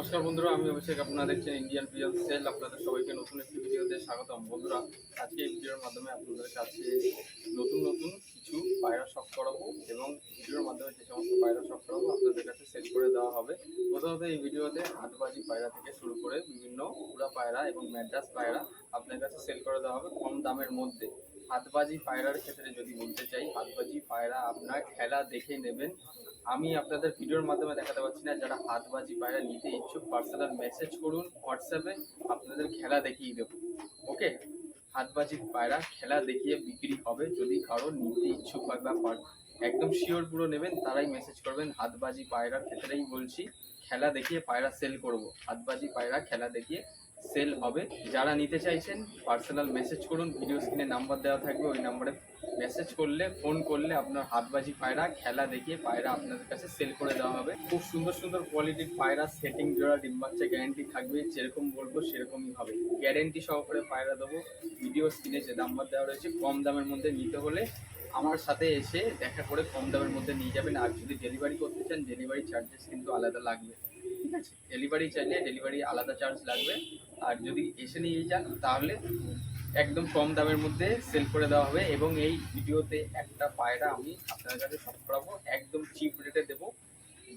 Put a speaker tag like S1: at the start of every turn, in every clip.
S1: নমস্কার বন্ধুরা, আমি অভিষেক, আপনারা দেখছেন ইন্ডিয়ান পিএল সেল আপনাদের সবাইকে নতুন একটি ভিডিওতে স্বাগতম। বন্ধুরা, আজকে এই ভিডিওর মাধ্যমে আপনাদের কাছে নতুন নতুন কিছু পায়রা শখ করাবো এবং ভিডিওর মাধ্যমে যে সমস্ত পায়রা শখ করাবো আপনাদের কাছে সেল করে দেওয়া হবে। প্রথমত এই ভিডিওতে হাতবাজি পায়রা থেকে শুরু করে বিভিন্ন উড়া পায়রা এবং ম্যাড্রাস পায়রা আপনার কাছে সেল করে দেওয়া হবে কম দামের মধ্যে। হাতবাজি পায়রার ক্ষেত্রে যদি বলতে চাই, হাতবাজি পায়রা আপনার খেলা দেখে নেবেন। আমি আপনাদের ভিডিওর মাধ্যমে দেখাতে পারছি না, যারা হাতবাজি পায়রা নিতে ইচ্ছুক পার্সোনাল মেসেজ করুন হোয়াটসঅ্যাপে আপনাদের খেলা দেখিয়ে দেবো। ওকে হাতবাজি পায়রা খেলা দেখিয়ে বিক্রি হবে যদি কারও নিতে ইচ্ছুক হয় বা একদম শিওর পুরো নেবেন, তারাই মেসেজ করবেন, হাতবাজি পায়রার ক্ষেত্রেই বলছি। খেলা দেখিয়ে পায়রা সেল করব। হাতবাজি পায়রা খেলা দেখিয়ে সেল হবে। যারা নিতে চাইছেন পার্সোনাল মেসেজ করুন ভিডিও স্ক্রিনে নাম্বার দেওয়া থাকবে, ওই নাম্বারে মেসেজ করলে ফোন করলে আপনার হাতবাজি পায়রা খেলা দেখিয়ে পায়রা আপনাদের কাছে সেল করে দেওয়া হবে। খুব সুন্দর সুন্দর কোয়ালিটির পায়রা সেটিং জোড়া ডিম বাচ্চা গ্যারেন্টি থাকবে, যেরকম বলব সেরকমই হবে। গ্যারেন্টি সহকারে পায়রা দেবো। ভিডিও স্ক্রিনে যে নাম্বার দেওয়া রয়েছে, কম দামের মধ্যে নিতে হলে আমার সাথে এসে দেখা করে কম দামের মধ্যে নিয়ে যাবেন। আর যদি ডেলিভারি করতে চান ডেলিভারি চার্জেস কিন্তু আলাদা লাগবে। ঠিক আছে? ডেলিভারি চাইলে ডেলিভারি আলাদা চার্জ লাগবে। আর যদি এসে নিয়ে যান, তাহলে একদম কম দামের মধ্যে সেল করে দেওয়া হবে। এবং এই ভিডিওতে একটা পায়রা আমি আপনার কাছে সব করাবো। একদম চিপ রেটে দেবো।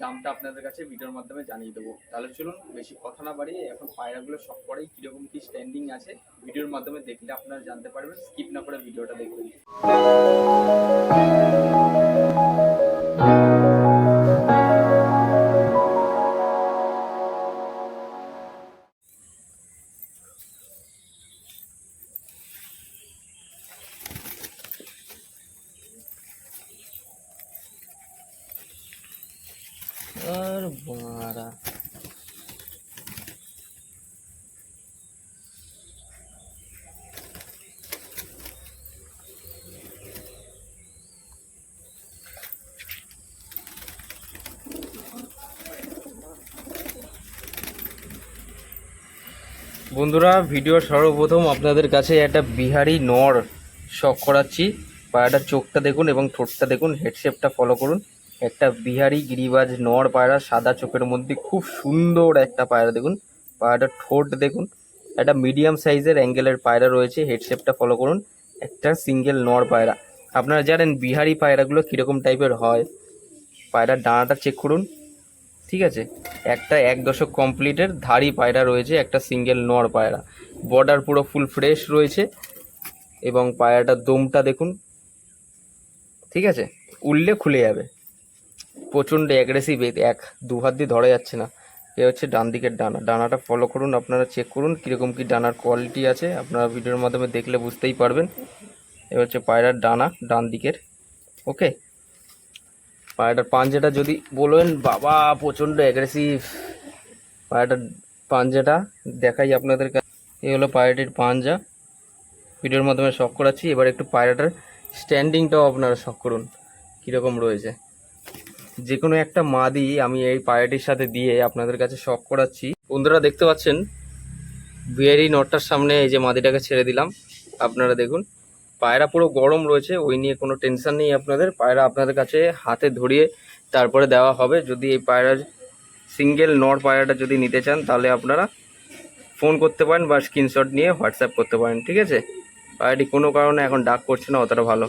S1: দামটা আপনাদের কাছে ভিডিওর মাধ্যমে জানিয়ে দেবো। তাহলে চলুন, বেশি কথা না বাড়িয়ে এখন পায়রাগুলো সব করেই কীরকম কী স্ট্যান্ডিং আছে ভিডিওর মাধ্যমে দেখলে আপনারা জানতে পারবেন। স্কিপ না করে ভিডিওটা দেখবেন।
S2: আর বাড়া। বন্ধুরা ভিডিও সর্বপ্রথম আপনাদের কাছে একটা বিহারি নর শখ করাচ্ছি। পায়রাটার চোখটা দেখুন এবং ঠোঁটটা দেখুন হেডশেপটা ফলো করুন। একটা বিহারি গিরিবাজ নর পায়রা সাদা চোখের মধ্যে খুব সুন্দর একটা পায়রা দেখুন। পায়রাটার ঠোঁট দেখুন। একটা মিডিয়াম সাইজের অ্যাঙ্গেলের পায়রা রয়েছে। হেডশেপটা ফলো করুন। একটা সিঙ্গেল নর পায়রা। আপনারা জানেন বিহারি পায়রাগুলো কীরকম টাইপের হয়? পায়রার ডানাটা চেক করুন। ঠিক আছে? একটা এক দশক কমপ্লিটের ধাড়ি পায়রা রয়েছে, একটা সিঙ্গেল নর পায়রা। বর্ডার পুরো ফুল ফ্রেশ রয়েছে এবং পায়রাটার দমটা দেখুন। ঠিক আছে? উঠলে খুলে যাবে। প্রচণ্ড অ্যাগ্রেসিভ এক দু হাত দিয়ে ধরা যাচ্ছে না। এ হচ্ছে ডান দিকের ডানা। ডানাটা ফলো করুন, আপনারা চেক করুন কীরকম কী ডানার কোয়ালিটি আছে। আপনারা ভিডিওর মাধ্যমে দেখলে বুঝতেই পারবেন। এ হচ্ছে পায়রার ডানা ডান দিকের। ওকে পায়রাটার পাঞ্জাটা যদি বলবেন বাবা, প্রচণ্ড অ্যাগ্রেসিভ পায়রাটার পাঞ্জাটা দেখাই আপনাদের কাছে এই হলো পায়রাটির পাঞ্জা। ভিডিওর মাধ্যমে শখ করাচ্ছি। এবার একটু পায়রাটার স্ট্যান্ডিংটাও আপনারা শখ করুন। কীরকম রয়েছে। যে কোনো একটা মাদি আমি এই পায়রাটির সাথে দিয়ে আপনাদের কাছে শখ করাচ্ছি। বন্ধুরা, দেখতে পাচ্ছেন? বিয়ারি নটটার সামনে এই যে মাদিটাকে ছেড়ে দিলাম। আপনারা দেখুন, পায়রা পুরো গরম রয়েছে, ওই নিয়ে কোনো টেনশন নেই আপনাদের। পায়রা আপনাদের কাছে হাতে ধরিয়ে তারপরে দেওয়া হবে। যদি এই পায়রার সিঙ্গেল নর পায়রাটা যদি নিতে চান, তাহলে আপনারা ফোন করতে পারেন বা স্ক্রিনশট নিয়ে হোয়াটসঅ্যাপ করতে পারেন, ঠিক আছে? পায়রাটি কোনো কারণে এখন ডাক করছে না, অতটা ভালো।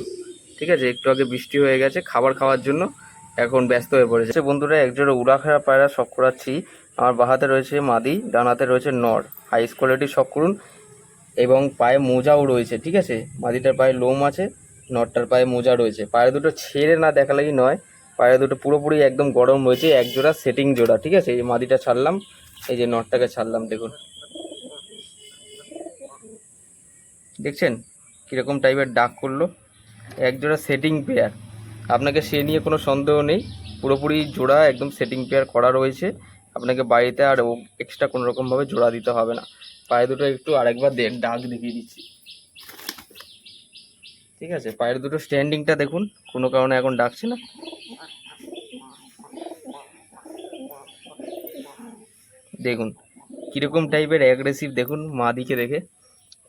S2: ঠিক আছে, একটু আগে বৃষ্টি হয়ে গেছে, খাবার খাওয়ার জন্য এখন ব্যস্ত হয়ে পড়েছে। আচ্ছা বন্ধুরা একজোড়া উড়াখাড়া পায়রা শখ করাচ্ছি। আমার বাহাতে রয়েছে মাদি ডানাতে রয়েছে নর। হাই কোয়ালিটি শখ করুন। এবং পায়ে মোজাও রয়েছে, ঠিক আছে? মাদিটার পায়ে লোম আছে নটটার পায়ে মোজা রয়েছে। পায়ে দুটো ছেড়ে না দেখালেই নয়, পায়ে দুটো পুরোপুরি একদম গরম রয়েছে, এক জোড়া সেটিং জোড়া, ঠিক আছে? এই মাদিটা ছাড়লাম, এই যে নটটাকে ছাড়লাম, দেখুন। দেখছেন? কীরকম টাইপের ডাক করল। এক জোড়া সেটিং পেয়ার আপনাকে সে নিয়ে কোনো সন্দেহ নেই। পুরোপুরি জোড়া একদম সেটিং পেয়ার করা রয়েছে। আপনাকে বাড়িতে আর এক্সট্রা কোনো রকমভাবে জোড়া দিতে হবে না। পায়ে দুটো একটু আরেকবার ডাক দেখিয়ে দিচ্ছি। ঠিক আছে, পায়ের দুটো স্ট্যান্ডিংটা দেখুন। কোনো কারণে এখন ডাকছে না। দেখুন, কীরকম টাইপের অ্যাগ্রেসিভ দেখুন মা দিকে দেখে।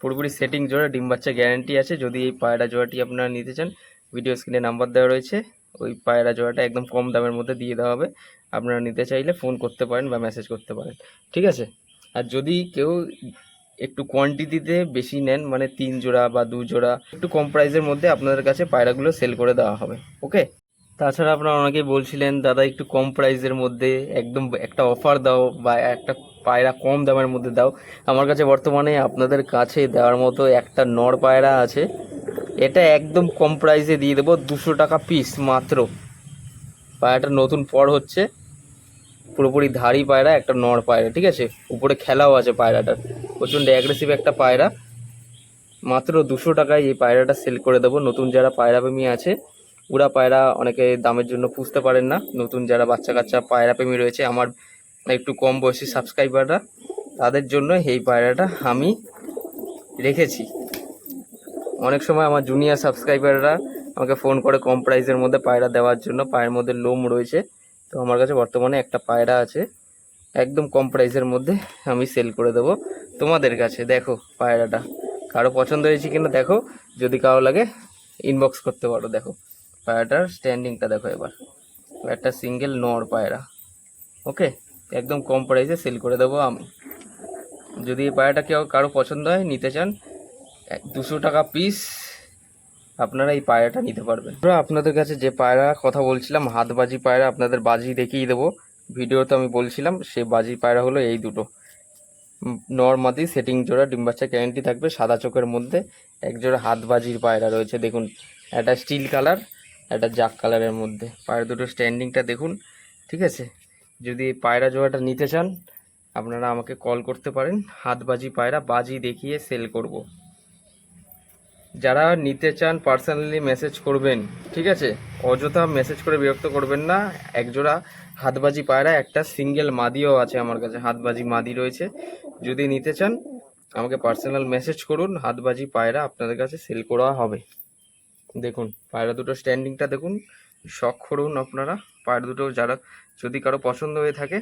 S2: পুরোপুরি সেটিং জোড়া, ডিম বাচ্চা গ্যারান্টি আছে। যদি এই পায়রা জোড়াটি আপনারা নিতে চান ভিডিও স্ক্রিনে নাম্বার দেওয়া রয়েছে, ওই পায়রা জোড়াটা একদম কম দামের মধ্যে দিয়ে দেওয়া হবে। আপনারা নিতে চাইলে ফোন করতে পারেন বা মেসেজ করতে পারেন। ঠিক আছে? আর যদি কেউ একটু কোয়ান্টিটিতে বেশি নেন মানে তিন জোড়া বা দু জোড়া, একটু কম প্রাইসের মধ্যে আপনাদের কাছে পায়রাগুলো সেল করে দেওয়া হবে। ওকে তাছাড়া আপনারা অনেকেই বলছিলেন, দাদা, একটু কম প্রাইসের মধ্যে একদম একটা অফার দাও বা একটা পায়রা কম দামের মধ্যে দাও। আমার কাছে বর্তমানে আপনাদের কাছে দেওয়ার মতো একটা নর পায়রা আছে। এটা একদম কম প্রাইসে দিয়ে দেবো, দুশো টাকা পিস মাত্র। পায়রাটা নতুন পর হচ্ছে, পুরোপুরি ধাড়ি পায়রা, একটা নর পায়রা, ঠিক আছে? উপরে খেলাও আছে পায়রাটার। প্রচণ্ড অ্যাগ্রেসিভ একটা পায়রা। মাত্র দুশো টাকায় এই পায়রাটা সেল করে দেবো। নতুন যারা পায়রা প্রেমী আছে উড়া পায়রা অনেকে দামের জন্য পুষতে পারেন না। নতুন যারা বাচ্চা কাচ্চা পায়রা প্রেমী রয়েছে, আমার একটু কম বয়সী সাবস্ক্রাইবাররা তাদের জন্য এই পায়রাটা আমি রেখেছি। অনেক সময় আমার জুনিয়র সাবস্ক্রাইবাররা আমাকে ফোন করে কম প্রাইসের মধ্যে পায়রা দেওয়ার জন্য, পায়ের মধ্যে লোম রয়েছে। তো আমার কাছে বর্তমানে একটা পায়রা আছে, একদম কম প্রাইসের মধ্যে আমি সেল করে দেবো। তোমাদের কাছে দেখো পায়রাটা, কারও পছন্দ হয়েছে কিনা দেখো, যদি কারও লাগে ইনবক্স করতে পারো। দেখো, পায়রাটার স্ট্যান্ডিংটা দেখো এবার। একটা সিঙ্গেল নর পায়রা ওকে একদম কম প্রাইসে সেল করে দেবো আমি। যদি এই পায়রাটা কেউ কারও পছন্দ হয়, নিতে চান দুশো টাকা পিস আপনারা এই পায়রাটা নিতে পারবেন। আপনাদের কাছে যে পায়রা কথা বলছিলাম হাতবাজি পায়রা, আপনাদের বাজি দেখিয়ে দেবো। ভিডিওতে আমি বলছিলাম, সে বাজি পায়রা হলো এই দুটো। নর্মাদি সেটিং জোড়া, ডিম বাচ্চা গ্যারেন্টি থাকবে সাদা চোখের মধ্যে। এক জোড়া হাতবাজির পায়রা রয়েছে, দেখুন। একটা স্টিল কালার একটা জাক কালারের মধ্যে। পায়রা দুটো স্ট্যান্ডিংটা দেখুন, ঠিক আছে? যদি পায়রা জোড়াটা নিতে চান, আপনারা আমাকে কল করতে পারেন। হাতবাজি পায়রা, বাজি দেখিয়ে সেল করব। যারা নিতে চান পার্সোনালি মেসেজ করবেন, ঠিক আছে? অযথা মেসেজ করে বিরক্ত করবেন না। একজোড়া হাতবাজি পায়রা, একটা সিঙ্গেল মাদিও আছে আমার কাছে, হাতবাজি মাদি রয়েছে। যদি নিতে চান, আমাকে পার্সোনাল মেসেজ করুন, হাতবাজি পায়রা আপনাদের কাছে সেল করা হবে। দেখুন, পায়রা দুটো স্ট্যান্ডিংটা দেখুন শখ করুন আপনারা। পায়রা দুটো যারা, যদি কারও পছন্দ হয়ে থাকে,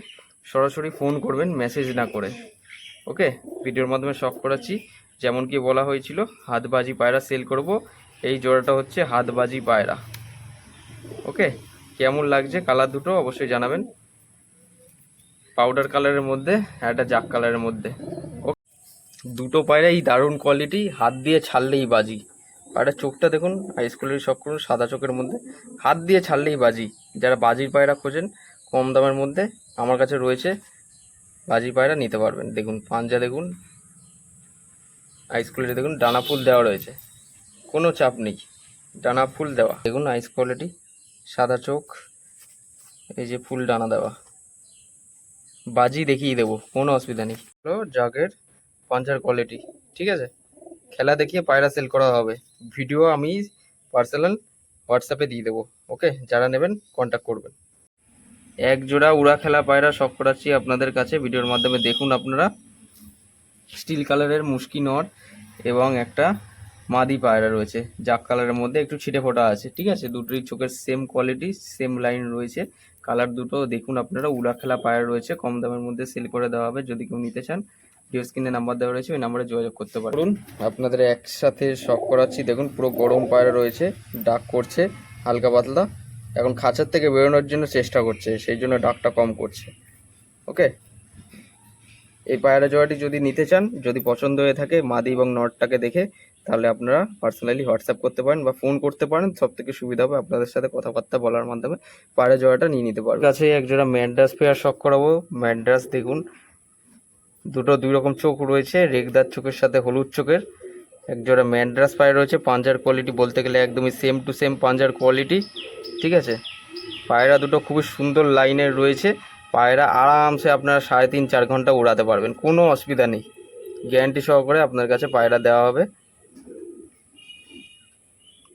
S2: সরাসরি ফোন করবেন মেসেজ না করে। ওকে ভিডিওর মাধ্যমে শখ করাচ্ছি। যেমন কি বলা হয়েছিল, হাতবাজি পায়রা সেল করব। এই জোড়াটা হচ্ছে হাতবাজি পায়রা। ওকে কেমন লাগছে? কালার দুটো অবশ্যই জানাবেন। পাউডার কালারের মধ্যে একটা জাক কালারের মধ্যে। দুটো পায়রাই দারুণ কোয়ালিটি হাত দিয়ে ছাড়লেই বাজি। পায়রার চোখটা দেখুন হাই স্কুলের শখ করুন সাদা চোখের মধ্যে। হাত দিয়ে ছাড়লেই বাজি। যারা বাজির পায়রা খোঁজেন, কম দামের মধ্যে আমার কাছে রয়েছে। বাজি পায়রা নিতে পারবেন। দেখুন, পাঞ্জা দেখুন আইস কোয়ালিটি দেখুন, ডানা ফুল দেওয়া রয়েছে। কোনো চাপ নেই। ডানা ফুল দেওয়া। দেখুন আইস কোয়ালিটি সাদা চোখ, এই যে ফুল ডানা দেওয়া। বাজি দেখিয়ে দেবো, কোনো অসুবিধা নেই। হলো জাগের পাঞ্চার কোয়ালিটি ঠিক আছে? খেলা দেখিয়ে পায়রা সেল করা হবে। ভিডিও আমি পার্সোনাল হোয়াটসঅ্যাপে দিয়ে দেবো ওকে যারা নেবেন কন্ট্যাক্ট করবেন। এক জোড়া উড়া খেলা পায়রা শখ করাচ্ছি আপনাদের কাছে। ভিডিওর মাধ্যমে দেখুন আপনারা। স্টিল কালারের মুশকি নর এবং একটা মাদি পায়রা রয়েছে। জাক কালারের মধ্যে একটু ছিটে ফোটা আছে, ঠিক আছে? দুটোই চোখের সেম কোয়ালিটি সেম লাইন রয়েছে। কালার দুটো দেখুন আপনারা উড়া খেলা পায়রা রয়েছে, কম দামের মধ্যে সেল করে দেওয়া হবে। যদি কেউ নিতে চান ভিডিও স্ক্রিনে নাম্বার দেওয়া রয়েছে, ওই নাম্বারে যোগাযোগ করতে পারুন। আপনাদের একসাথে শখ করাচ্ছি, দেখুন পুরো গরম পায়রা রয়েছে, ডাক করছে, হালকা পাতলা। এখন খাঁচার থেকে বেরোনোর জন্য চেষ্টা করছে, সেই জন্য ডাকটা কম করছে। ওকে এই পায়রা জোড়াটি যদি নিতে চান, যদি পছন্দ হয়ে থাকে মাদি এবং নটটাকে দেখে, তাহলে আপনারা পার্সোনালি হোয়াটসঅ্যাপ করতে পারেন বা ফোন করতে পারেন। সব থেকে সুবিধা হবে আপনাদের সাথে কথাবার্তা বলার মাধ্যমে পায়রা জোড়াটা নিয়ে নিতে পারবেন। কাছে এক জোড়া ম্যাড্রাস পেয়ার শখ করাবো। ম্যাড্রাস দেখুন, দুটো দুই রকম চোখ রয়েছে, রেগদার চোখের সাথে হলুদ চোখের। এক জোড়া ম্যাড্রাস পায়রা রয়েছে, পাঞ্জার কোয়ালিটি বলতে গেলে একদমই সেম টু সেম পাঞ্জার কোয়ালিটি ঠিক আছে? পায়রা দুটো খুবই সুন্দর লাইনের রয়েছে। পায়রা আরামসে আপনারা সাড়ে তিন, চার ঘণ্টা উড়াতে পারবেন। কোনো অসুবিধা নেই। গ্যারান্টি সহকারে আপনার কাছে পায়রা দেওয়া হবে।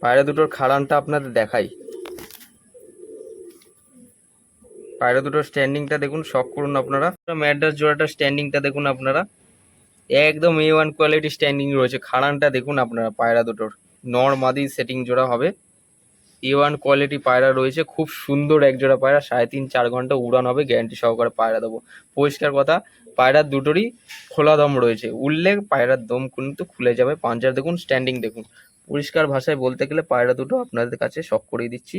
S2: পায়রা দুটোর খাড়ানটা আপনাদের দেখাই। পায়রা দুটোর স্ট্যান্ডিংটা দেখুন, শখ করুন আপনারা। ম্যাড্রাস জোড়াটার স্ট্যান্ডিংটা দেখুন আপনারা। একদম এ ওয়ান কোয়ালিটি স্ট্যান্ডিং রয়েছে। খাড়ানটা দেখুন আপনারা, পায়রা দুটোর। নর মাদি সেটিং জোড়া হবে। এ ওয়ান কোয়ালিটি পায়রা রয়েছে, খুব সুন্দর এক জোড়া পায়রা, সাড়ে তিন চার ঘণ্টা উড়ান হবে গ্যারান্টি সহকারে পায়রা দেবো। পরিষ্কার কথা, পায়রার দুটোরই খোলা দম রয়েছে। উঠলে পায়রার দম কিন্তু খুলে যাবে। পাঞ্জার দেখুন স্ট্যান্ডিং দেখুন। পরিষ্কার ভাষায় বলতে গেলে পায়রা দুটো আপনাদের কাছে শখ করিয়ে দিচ্ছি।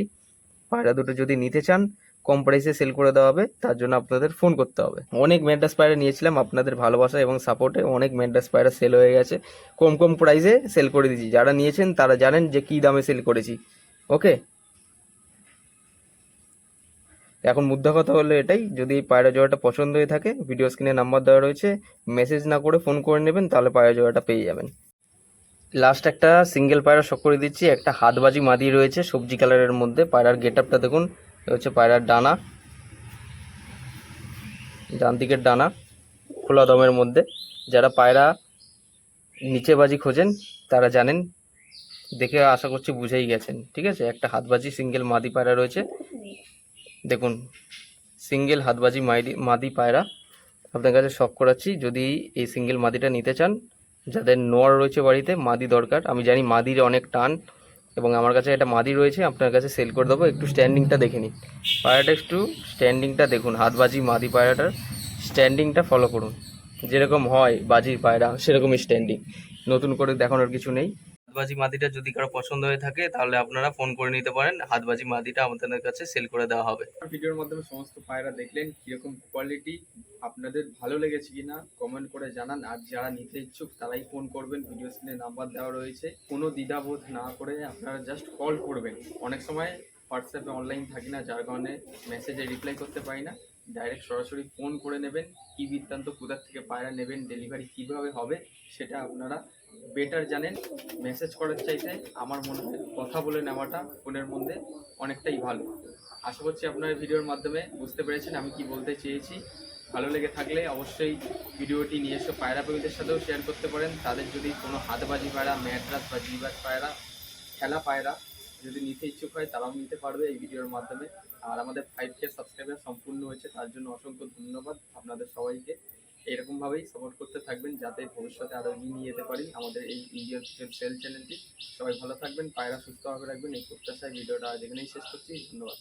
S2: পায়রা দুটো যদি নিতে চান, কম প্রাইসে সেল করে দেওয়া হবে, তার জন্য আপনাদের ফোন করতে হবে। অনেক ম্যাড্রাস পায়রা নিয়েছিলাম আপনাদের ভালোবাসা এবং সাপোর্টে অনেক ম্যাড্রাস পায়রা সেল হয়ে গেছে। কম কম প্রাইসে সেল করে দিয়েছি। যারা নিয়েছেন, তারা জানেন যে কী দামে সেল করেছি। ওকে এখন মুদ্রা কথা হলো এটাই, যদি এই পায়রা জোড়াটা পছন্দ হয়ে থাকে ভিডিও স্ক্রিনে নাম্বার দেওয়া রয়েছে মেসেজ না করে ফোন করে নেবেন, তাহলে পায়রা জোড়াটা পেয়ে যাবেন। লাস্ট একটা সিঙ্গেল পায়রা শখ করে দিচ্ছি, একটা হাতবাজি মাদি রয়েছে, সবজি কালারের মধ্যে, পায়রার গেট আপটা দেখুন হচ্ছে পায়রার ডানা ডান দিকের ডানা, খোলা দমের মধ্যে। যারা পায়রা নিচে বাজি খোঁজেন, তারা জানেন দেখে আশা করছি বুঝেই গেছেন, ঠিক আছে? একটা হাতবাজি সিঙ্গেল মাদি পায়রা রয়েছে। দেখুন, সিঙ্গেল হাতবাজি মাইদি মাদি পায়রা। আপনার কাছে শখ করাচ্ছি, যদি এই সিঙ্গেল মাদিটা নিতে চান, যাদের নোয়ার রয়েছে বাড়িতে, মাদি দরকার। আমি জানি মাদির অনেক টান, এবং আমার কাছে একটা মাদি রয়েছে, আপনার কাছে সেল করে দেবো। একটু স্ট্যান্ডিংটা দেখে নিন। পায়রাটা একটু স্ট্যান্ডিংটা দেখুন, হাতবাজি মাদি পায়রাটার স্ট্যান্ডিংটা ফলো করুন। যেরকম হয় বাজির পায়রা, সেরকমই স্ট্যান্ডিং। নতুন করে দেখানোর কিছু নেই। হাতবাজি মাদিটা যদি কারও পছন্দ হয়ে থাকে, তাহলে আপনারা ফোন করে নিতে পারেন। হাতবাজি মাদিটা আমাদের কাছে সেল করে দেওয়া হবে।
S1: ভিডিওর মাধ্যমে সমস্ত পায়রা দেখলেন, কীরকম কোয়ালিটি আপনাদের ভালো লেগেছে কিনা কমেন্ট করে জানান। আর যারা নিতে ইচ্ছুক, তারাই ফোন করবেন। ভিডিও স্ক্রিনে নাম্বার দেওয়া রয়েছে। কোনো দ্বিধাবোধ না করে আপনারা জাস্ট কল করবেন। অনেক সময় হোয়াটসঅ্যাপে অনলাইন থাকি না, যার কারণে মেসেজে রিপ্লাই করতে পারি না। ডাইরেক্ট সরাসরি ফোন করে নেবেন, কী বৃত্তান্ত কোথার থেকে পায়রা নেবেন ডেলিভারি কীভাবে হবে, সেটা আপনারা বেটার জানেন। মেসেজ করার চাইতে আমার মনে হয় কথা বলে নেওয়াটা ফোনের মধ্যে অনেকটাই ভালো। আশা করছি আপনার ভিডিওর মাধ্যমে বুঝতে পেরেছেন আমি কি বলতে চেয়েছি। ভালো লেগে থাকলে অবশ্যই ভিডিওটি নিজস্ব পায়রা প্রেমীদের সাথেও শেয়ার করতে পারেন। তাদের যদি কোনো হাতবাজি পায়রা ম্যাড্রাস বা জিবাজ পায়রা, খেলা পায়রা যদি নিতে ইচ্ছুক হয় তারাও নিতে পারবে এই ভিডিওর মাধ্যমে। আর আমাদের ফাইভ কে সাবস্ক্রাইবার সম্পূর্ণ হয়েছে, তার জন্য অসংখ্য ধন্যবাদ আপনাদের সবাইকে। এরকমভাবেই সাপোর্ট করতে থাকবেন যাতে ভবিষ্যতে আরও এগিয়ে নিয়ে যেতে পারি আমাদের এই ইন্ডিয়ান সেল চ্যানেলটি সবাই ভালো থাকবেন, পায়রা সুস্থভাবে রাখবেন। এই প্রত্যাশায় ভিডিওটা যেখানেই শেষ করছি। ধন্যবাদ।